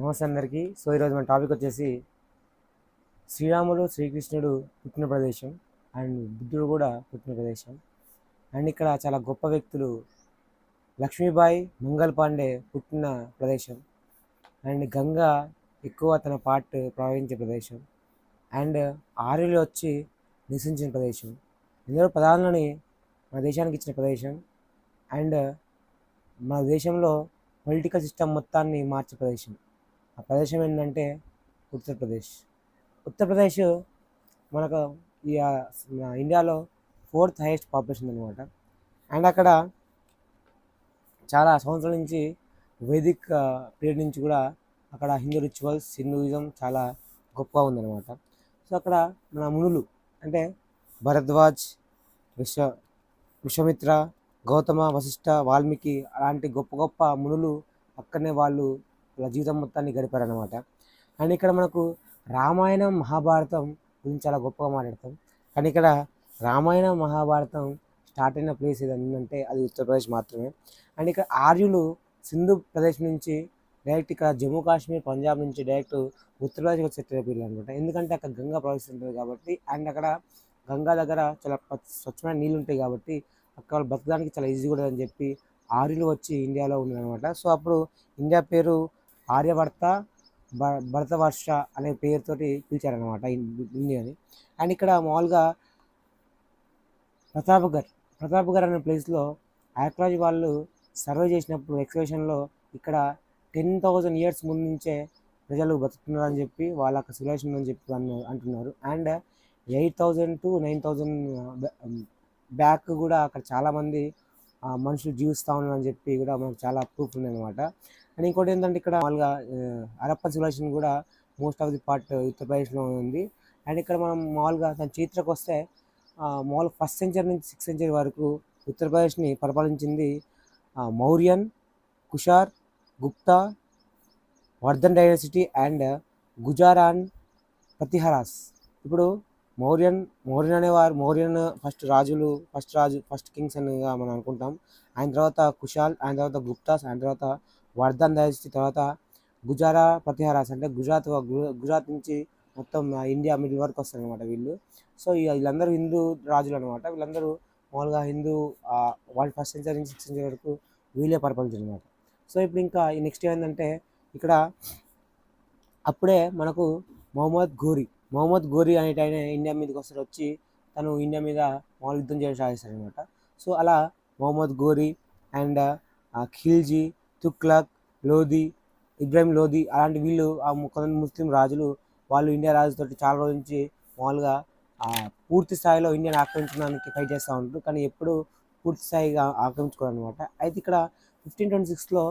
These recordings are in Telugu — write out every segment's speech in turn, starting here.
నమస్తే అందరికీ. సో ఈరోజు మన టాపిక్ వచ్చేసి శ్రీరాముడు శ్రీకృష్ణుడు పుట్టిన ప్రదేశం అండ్ బుద్ధుడు కూడా పుట్టిన ప్రదేశం. అండ్ ఇక్కడ చాలా గొప్ప వ్యక్తులు లక్ష్మీబాయి మంగల్ పాండే పుట్టిన ప్రదేశం. అండ్ గంగా ఎక్కువ తన పార్ట్ ప్రవహించే ప్రదేశం. అండ్ ఆర్యులు వచ్చి నివసించిన ప్రదేశం. ఎందరో ప్రధానులని మన దేశానికి ఇచ్చిన ప్రదేశం. అండ్ మన దేశంలో పొలిటికల్ సిస్టమ్ మొత్తాన్ని మార్చే ప్రదేశం. ఆ ప్రదేశం ఏంటంటే ఉత్తరప్రదేశ్ ఉత్తరప్రదేశ్ మనకు ఈ మన ఇండియాలో ఫోర్త్ హైయెస్ట్ పాపులేషన్ అనమాట అండ్ అక్కడ చాలా సంవత్సరాల నుంచి వేదిక్ పీరియడ్ నుంచి కూడా అక్కడ హిందూ రిచువల్స్ హిందూయిజం చాలా గొప్పగా ఉందన్నమాట. సో అక్కడ మన మునులు అంటే భరద్వాజ్ విశ్వ విశ్వమిత్ర గౌతమ వశిష్ఠ వాల్మీకి అలాంటి గొప్ప గొప్ప మునులు అక్కడనే వాళ్ళు వాళ్ళ జీవితం మొత్తాన్ని గడిపారనమాట అండ్ ఇక్కడ మనకు రామాయణం మహాభారతం గురించి చాలా గొప్పగా మాట్లాడతాం. కానీ ఇక్కడ రామాయణం మహాభారతం స్టార్ట్ అయిన ప్లేస్ ఏదంటే అది ఉత్తరప్రదేశ్ మాత్రమే. అండ్ ఇక్కడ ఆర్యులు సింధు ప్రదేశ్ నుంచి డైరెక్ట్ ఇక్కడ జమ్మూ కాశ్మీర్ పంజాబ్ నుంచి డైరెక్ట్ ఉత్తరప్రదేశ్కి సెటిల్ అయిపోయారు అనమాట ఎందుకంటే అక్కడ గంగా ప్రవహిస్తుంటుంది కాబట్టి అండ్ అక్కడ గంగా దగ్గర చాలా స్వచ్ఛమైన నీళ్ళు ఉంటాయి కాబట్టి అక్కడ వాళ్ళు బతకడానికి చాలా ఈజీ కూడా అని చెప్పి ఆర్యులు వచ్చి ఇండియాలో ఉన్నారనమాట సో అప్పుడు ఇండియా పేరు ఆర్యభర్త భ భరతవర్ష అనే పేరుతోటి పిలిచారనమాట ఇండియాని. అండ్ ఇక్కడ మామూలుగా ప్రతాప్గర్ ప్రతాప్గర్ అనే ప్లేస్లో ఆక్రాజ్ వాళ్ళు సర్వే చేసినప్పుడు ఎక్స్కవేషన్లో ఇక్కడ టెన్ థౌజండ్ ఇయర్స్ ముందు నుంచే ప్రజలు బతుకుతున్నారని చెప్పి వాళ్ళ సిలేషన్ అని చెప్పి అన్న- అంటున్నారు. And eight thousand to nine thousand back కూడా అక్కడ చాలామంది మనుషులు జీవిస్తూ ఉన్నారని చెప్పి కూడా మనకు చాలా ప్రూఫ్ ఉందన్నమాట. అండ్ ఇంకోటి ఏంటంటే ఇక్కడ మామూలుగా హరప్ప సివిలైజేషన్ కూడా మోస్ట్ ఆఫ్ ది పార్ట్ ఉత్తరప్రదేశ్లో ఉంది. అండ్ ఇక్కడ మనం మామూలుగా దాని చరిత్రకు వస్తే మామూలు మామూలుగా ఫస్ట్ సెంచరీ నుంచి సిక్స్త్ సెంచరీ వరకు ఉత్తరప్రదేశ్ని పరిపాలించింది మౌర్యన్ కుషార్ గుప్తా వర్ధన్ డైవర్సిటీ అండ్ గుజారాన్ ప్రతిహరాస్. ఇప్పుడు మౌర్యన్ మౌర్యన్ అనేవారు మౌర్యన్ ఫస్ట్ రాజులు ఫస్ట్ రాజు ఫస్ట్ కింగ్స్ అనిగా మనం అనుకుంటాం. ఆయన తర్వాత కుషాల్ ఆయన తర్వాత గుప్తాస్ ఆయన తర్వాత వర్ధన్ డైవర్సిటీ తర్వాత గుజారా ప్రతిహారాస్ అంటే గుజరాత్ గుజరాత్ నుంచి మొత్తం ఇండియా మిడిల్ వరకు వస్తారు అనమాట వీళ్ళు. సో ఈ- వీళ్ళందరూ హిందూ రాజులు అనమాట వీళ్ళందరూ మామూలుగా హిందూ వాళ్ళు ఫస్ట్ సెంచరీ నుంచి సిక్స్త్ సెంచరీ వరకు వీళ్ళే పరిపాలించారు అనమాట సో ఇప్పుడు ఇంకా ఈ నెక్స్ట్ ఏంటంటే ఇక్కడ అప్పుడే మనకు మొహమ్మద్ ఘోరీ మొహమ్మద్ ఘోరీ అనేట ఆయన ఇండియా మీదకి వస్తారు వచ్చి తను ఇండియా మీద మామూలు యుద్ధం చేయడం సాధిస్తాడు అనమాట సో అలా మొహమ్మద్ ఘోరీ అండ్ ఖిల్జీ తుక్లక్ లోధి ఇబ్రాహిం లోధి అలాంటి వీళ్ళు ఆ కొంతమంది ముస్లిం రాజులు వాళ్ళు ఇండియా రాజుతోటి చాలా రోజుల నుంచి మామూలుగా పూర్తి స్థాయిలో ఇండియాని ఆక్రమించడానికి ఫైట్ చేస్తూ ఉంటారు కానీ ఎప్పుడు పూర్తి స్థాయిగా ఆక్రమించుకోరనమాట అయితే ఇక్కడ ఫిఫ్టీన్ ట్వంటీ సిక్స్లో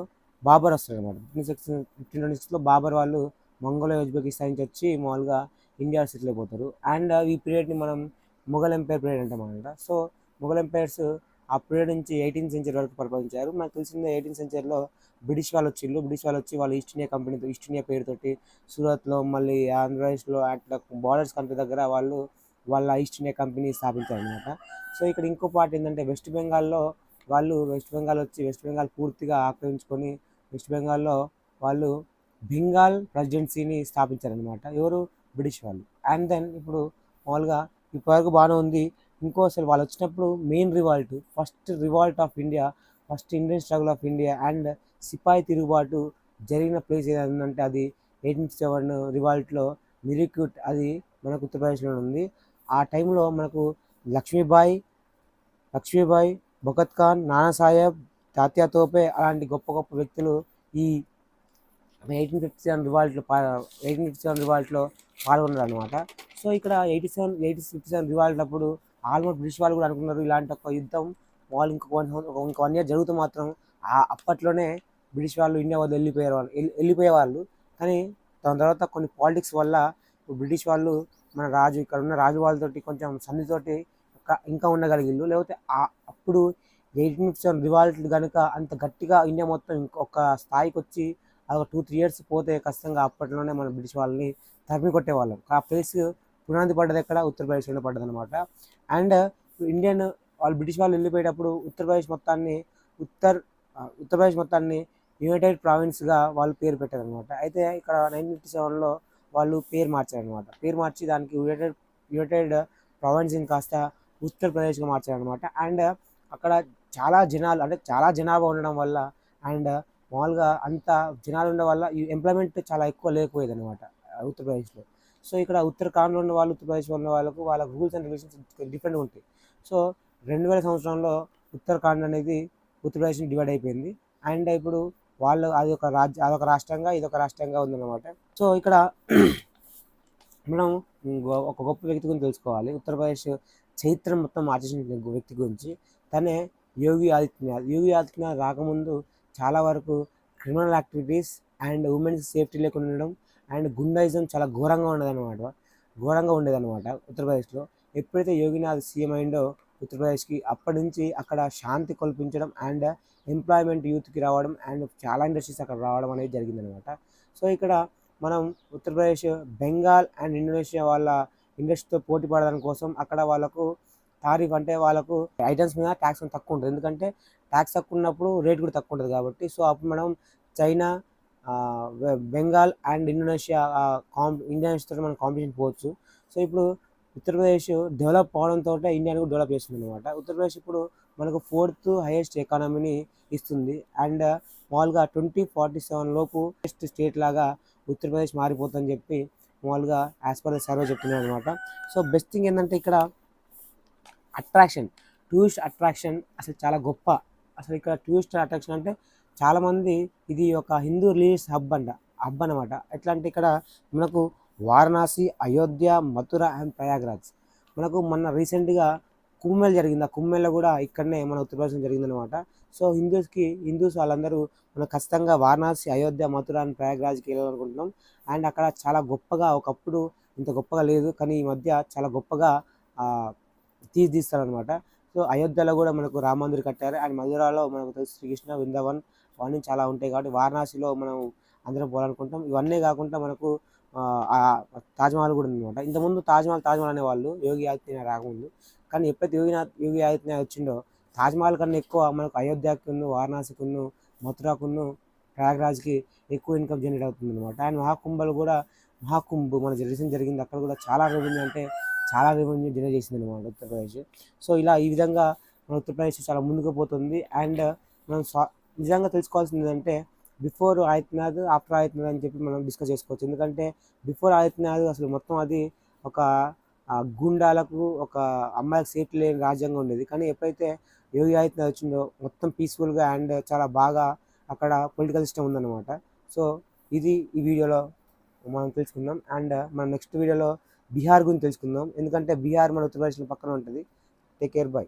బాబర్ వస్తాడు అనమాట ఫిఫ్టీన్ సిక్స్ ఫిఫ్టీన్ ట్వంటీ సిక్స్లో బాబర్ వాళ్ళు మంగోలియా ఉజ్బెకిస్తాన్ నుంచి వచ్చి మామూలుగా ఇండియా సెటిల్ అయిపోతారు. అండ్ ఈ పీరియడ్ని మనం మొఘల్ ఎంపైర్ పీరియడ్ అంటాం అనమాట సో మొఘల్ ఎంపైర్స్ ఆ పీరియడ్ నుంచి ఎయిటీన్త్ సెంచరీ వరకు పరిపాలించారు. నాకు తెలిసిందే ఎయిటీన్త్ సెంచరీలో బ్రిటిష్ వాళ్ళు వచ్చిళ్ళు బ్రిటిష్ వాళ్ళు వచ్చి వాళ్ళు ఈస్ట్ ఇండియా కంపెనీతో ఈస్ట్ ఇండియా పేరుతోటి సూరత్లో మళ్ళీ ఆంధ్రప్రదేశ్లో అట్లా బార్డర్స్ కంట్రీ దగ్గర వాళ్ళు వాళ్ళ ఈస్ట్ ఇండియా కంపెనీ స్థాపించారు అనమాట సో ఇక్కడ ఇంకో పార్ట్ ఏంటంటే వెస్ట్ బెంగాల్లో వాళ్ళు వెస్ట్ బెంగాల్ వచ్చి వెస్ట్ బెంగాల్ పూర్తిగా ఆక్రమించుకొని వెస్ట్ బెంగాల్లో వాళ్ళు బెంగాల్ ప్రెసిడెన్సీని స్థాపించారనమాట ఎవరు? బ్రిటిష్ వాళ్ళు. అండ్ దెన్ ఇప్పుడు మామూలుగా ఇప్పటివరకు బాగానే ఉంది. ఇంకో అసలు వాళ్ళు వచ్చినప్పుడు main revolt first revolt of India first Indian struggle of India and సిపాయి తిరుగుబాటు జరిగిన ప్లేస్ ఏదంటే అది ఎయిటీన్ సెవెన్ రివాల్ట్లో మిరిక్యూట్ అది మనకు ఉత్తరప్రదేశ్లో ఉంది. ఆ టైంలో మనకు లక్ష్మీబాయి లక్ష్మీబాయి భగత్ ఖాన్ నానాసాహెబ్ తాత్యా తోపే అలాంటి గొప్ప గొప్ప వ్యక్తులు ఈ ఎయిటీన్ ఫిఫ్టీ సెవెన్ రివాల్ట్లో పా ఎయిటీన్ ఫిఫ్టీ సెవెన్ రివాల్ట్లో పాల్గొన్నారు అనమాట సో ఇక్కడ eighty seven eighty fifty seven revolt అప్పుడు ఆల్మోస్ట్ బ్రిటిష్ వాళ్ళు కూడా అనుకున్నారు ఇలాంటి ఒక యుద్ధం వాళ్ళు ఇంకొక వన్ ఇంకొక వన్ ఇయర్ జరుగుతూ మాత్రం అప్పట్లోనే బ్రిటిష్ వాళ్ళు ఇండియా వద్ద వెళ్ళిపోయారు వాళ్ళు. వెళ్ళి- వెళ్ళిపోయేవాళ్ళు కానీ దాని తర్వాత కొన్ని పాలిటిక్స్ వల్ల బ్రిటిష్ వాళ్ళు మన రాజు ఇక్కడ ఉన్న రాజు వాళ్ళతోటి కొంచెం సంధితోటి ఇంకా ఉండగలిగిళ్ళు. లేకపోతే అప్పుడు ఎయిటీన్ ఫిఫ్టీ సెవెన్ రివాల్ట్ కనుక అంత గట్టిగా ఇండియా మొత్తం ఇంకొక స్థాయికి వచ్చి ఒక టూ త్రీ ఇయర్స్ పోతే ఖచ్చితంగా అప్పట్లోనే మన బ్రిటిష్ వాళ్ళని తరిమి కొట్టేవాళ్ళం. ఆ ప్లేస్ పునాది పడ్డది ఎక్కడ? ఉత్తరప్రదేశ్లోనే పడ్డది అనమాట అండ్ ఇండియన్ వాళ్ళు బ్రిటిష్ వాళ్ళు వెళ్ళిపోయేటప్పుడు ఉత్తరప్రదేశ్ మొత్తాన్ని ఉత్తర్ ఉత్తరప్రదేశ్ మొత్తాన్ని యునైటెడ్ ప్రావిన్స్గా వాళ్ళు పేరు పెట్టారనమాట అయితే ఇక్కడ నైన్టీన్ ఫిఫ్టీ సెవెన్లో వాళ్ళు పేరు మార్చారనమాట పేరు మార్చి దానికి యునైటెడ్ యునైటెడ్ ప్రావిన్స్ని కాస్త ఉత్తరప్రదేశ్గా మార్చారనమాట అండ్ అక్కడ చాలా జనాలు అంటే చాలా జనాభా ఉండడం వల్ల అండ్ మామూలుగా అంత జనాలు ఉండడం వల్ల ఈ ఎంప్లాయ్మెంట్ చాలా ఎక్కువ లేకపోయేది అనమాట ఉత్తరప్రదేశ్లో సో ఇక్కడ ఉత్తరాఖండ్లో ఉన్న వాళ్ళు ఉత్తరప్రదేశ్లో ఉన్న వాళ్ళకు వాళ్ళ రూల్స్ అండ్ రెగ్యులేషన్స్ డిఫరెంట్ ఉంటాయి. సో రెండు వేల సంవత్సరంలో ఉత్తరాఖండ్ అనేది ఉత్తరప్రదేశ్ డివైడ్ అయిపోయింది. అండ్ ఇప్పుడు వాళ్ళు అది ఒక రాజ్య అదొక రాష్ట్రంగా ఇదొక రాష్ట్రంగా ఉందన్నమాట. సో ఇక్కడ మనం ఒక గొప్ప వ్యక్తి గురించి తెలుసుకోవాలి. ఉత్తరప్రదేశ్ చరిత్ర మొత్తం ఆచరించిన వ్యక్తి గురించి. తనే యోగి ఆదిత్యనాథ్ యోగి ఆదిత్యనాథ్ రాకముందు చాలా వరకు criminal activities and women's safety లేకుండా ఉండడం అండ్ గుండాయిజం చాలా ఘోరంగా ఉండదన్నమాట. ఘోరంగా ఉండేదన్నమాట ఉత్తరప్రదేశ్లో ఎప్పుడైతే యోగినాథ్ సీఎం అయిందో ఉత్తరప్రదేశ్కి అప్పటి నుంచి అక్కడ శాంతి కల్పించడం అండ్ ఎంప్లాయ్మెంట్ యూత్కి రావడం అండ్ చాలా ఇండస్ట్రీస్ అక్కడ రావడం అనేది జరిగిందనమాట సో ఇక్కడ మనం ఉత్తరప్రదేశ్ బెంగాల్ అండ్ ఇండోనేషియా వాళ్ళ ఇండస్ట్రీతో పోటీ పడడం కోసం అక్కడ వాళ్ళకు టారిఫ్ అంటే వాళ్ళకు ఐటమ్స్ మీద ట్యాక్స్ తక్కువ ఉంటుంది. ఎందుకంటే ట్యాక్స్ తక్కువ ఉన్నప్పుడు రేట్ కూడా తక్కువ ఉంటుంది కాబట్టి సో అప్పుడు మనం చైనా బెంగాల్ అండ్ ఇండోనేషియా కాం ఇండోనేషియాతో మనం కాంపిటీషన్ పోవచ్చు. సో ఇప్పుడు ఉత్తరప్రదేశ్ డెవలప్ అవడంతో ఇండియాని కూడా డెవలప్ చేస్తుంది అనమాట ఉత్తరప్రదేశ్ ఇప్పుడు మనకు ఫోర్త్ హైయెస్ట్ ఎకానమీని ఇస్తుంది. అండ్ మామూలుగా ట్వంటీ ఫార్టీ సెవెన్ లోపు బెస్ట్ స్టేట్ లాగా ఉత్తరప్రదేశ్ మారిపోతుందని చెప్పి మామూలుగా యాజ్ పర్ ద సర్వే చెప్తున్నారు అనమాట సో బెస్ట్ థింగ్ ఏంటంటే ఇక్కడ అట్రాక్షన్ టూరిస్ట్ అట్రాక్షన్ అసలు చాలా గొప్ప. అసలు ఇక్కడ టూరిస్ట్ అట్రాక్షన్ అంటే చాలామంది ఇది ఒక హిందూ రిలీజియస్ హబ్ అంట హబ్ అనమాట ఎట్లా అంటే ఇక్కడ మనకు వారణాసి అయోధ్య మథుర అండ్ ప్రయాగ్రాజ్. మనకు మొన్న రీసెంట్గా కుంభమేళ జరిగింది. ఆ కుంభమేళ కూడా ఇక్కడనే మన ఉత్తరప్రదేశ్ జరిగిందనమాట సో హిందూస్కి హిందూస్ వాళ్ళందరూ మనం ఖచ్చితంగా వారణాసి అయోధ్య మథుర అండ్ ప్రయాగ్రాజ్కి వెళ్ళాలనుకుంటున్నాం. అండ్ అక్కడ చాలా గొప్పగా ఒకప్పుడు ఇంత గొప్పగా లేదు కానీ ఈ మధ్య చాలా గొప్పగా ఆ, తీర్చిదిస్తారనమాట సో అయోధ్యలో కూడా మనకు రామ మందిర్ కట్టారు. అండ్ మధురాలో మనకు తెలుసు శ్రీకృష్ణ వృందావన్ అవన్నీ చాలా ఉంటాయి కాబట్టి వారణాసిలో మనం అందరం పోవాలనుకుంటాం. ఇవన్నీ కాకుండా మనకు తాజ్మహల్ కూడా ఉందన్నమాట. ఇంతకుముందు తాజ్మహల్ తాజ్మహల్ అనేవాళ్ళు యోగి ఆదిత్యనాథ్ రాకముందు. కానీ ఎప్పుడైతే యోగినాథ్ యోగి ఆదిత్యనాథ్ వచ్చిండో తాజ్మహల్ కన్నా ఎక్కువ మనకు అయోధ్యకును వారణాసికును మథురాకును ప్రయాగ్రాజ్కి ఎక్కువ ఇన్కమ్ జనరేట్ అవుతుంది అనమాట అండ్ మహాకుంభలు కూడా మహాకుంభ్ మన జనరేషన్ జరిగింది. అక్కడ కూడా చాలా రెవెన్యూ అంటే చాలా రెవెన్యూ జనరేట్ చేసింది అనమాట ఉత్తరప్రదేశ్. సో ఇలా ఈ విధంగా మన ఉత్తరప్రదేశ్ చాలా ముందుకు పోతుంది. అండ్ మనం స్వా- నిజంగా తెలుసుకోవాల్సింది ఏంటంటే బిఫోర్ ఆదిత్యనాథ్ ఆఫ్టర్ ఆదిత్యనాథ్ అని చెప్పి మనం డిస్కస్ చేసుకోవచ్చు. ఎందుకంటే బిఫోర్ ఆదిత్యనాథ్ అసలు మొత్తం అది ఒక గుండాలకు గూండాలకు ఒక అమ్మాయికి సీట్ లేని రాజ్యాంగం ఉండేది. కానీ ఎప్పుడైతే యోగి ఆదిత్యనాథ్ వచ్చిందో మొత్తం పీస్ఫుల్గా అండ్ చాలా బాగా అక్కడ పొలిటికల్ సిస్టమ్ ఉందన్నమాట. సో ఇది ఈ వీడియోలో మనం తెలుసుకుందాం. అండ్ మన నెక్స్ట్ వీడియోలో బీహార్ గురించి తెలుసుకుందాం. ఎందుకంటే బీహార్ మన ఉత్తరప్రదేశ్ పక్కన ఉంటుంది. Take care bye